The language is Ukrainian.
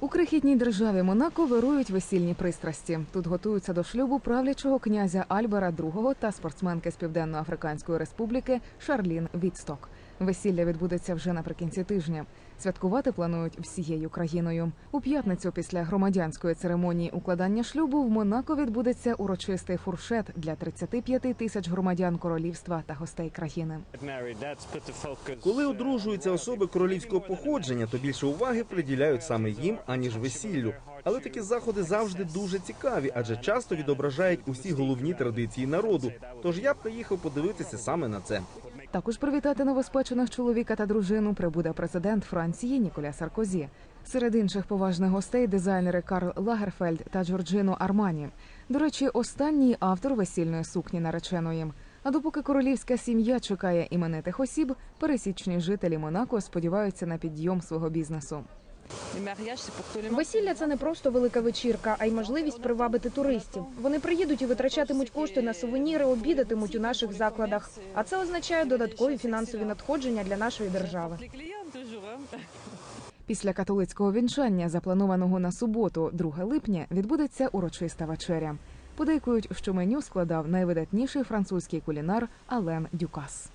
У крихітній державі Монако вирують весільні пристрасті. Тут готуються до шлюбу правлячого князя Альбера II та спортсменки з Південно-Африканської Республіки Шарлін Відсток. Весілля відбудеться вже наприкінці тижня. Святкувати планують всією країною. У п'ятницю після громадянської церемонії укладання шлюбу в Монако відбудеться урочистий фуршет для 35 тисяч громадян королівства та гостей країни. Коли одружуються особи королівського походження, то більше уваги приділяють саме їм, аніж весіллю. Але такі заходи завжди дуже цікаві, адже часто відображають усі головні традиції народу. Тож я приїхав подивитися саме на це. Також привітати новоспечених чоловіка та дружину прибуде президент Франції Ніколя Саркозі. Серед інших поважних гостей дизайнери Карл Лагерфельд та Джорджино Армані. До речі, останній автор весільної сукні нареченої. А допоки королівська сім'я чекає іменитих осіб, пересічні жителі Монако сподіваються на підйом свого бізнесу. Весілля це не просто велика вечірка, а й можливість привабити туристів. Вони приїдуть і витрачатимуть кошти на сувеніри, обідатимуть у наших закладах. А це означає додаткові фінансові надходження для нашої держави. Після католицького вінчання, запланованого на суботу, 2 липня, відбудеться урочиста вечеря. Подейкують, що меню складав найвидатніший французький кулінар Ален Дюкас.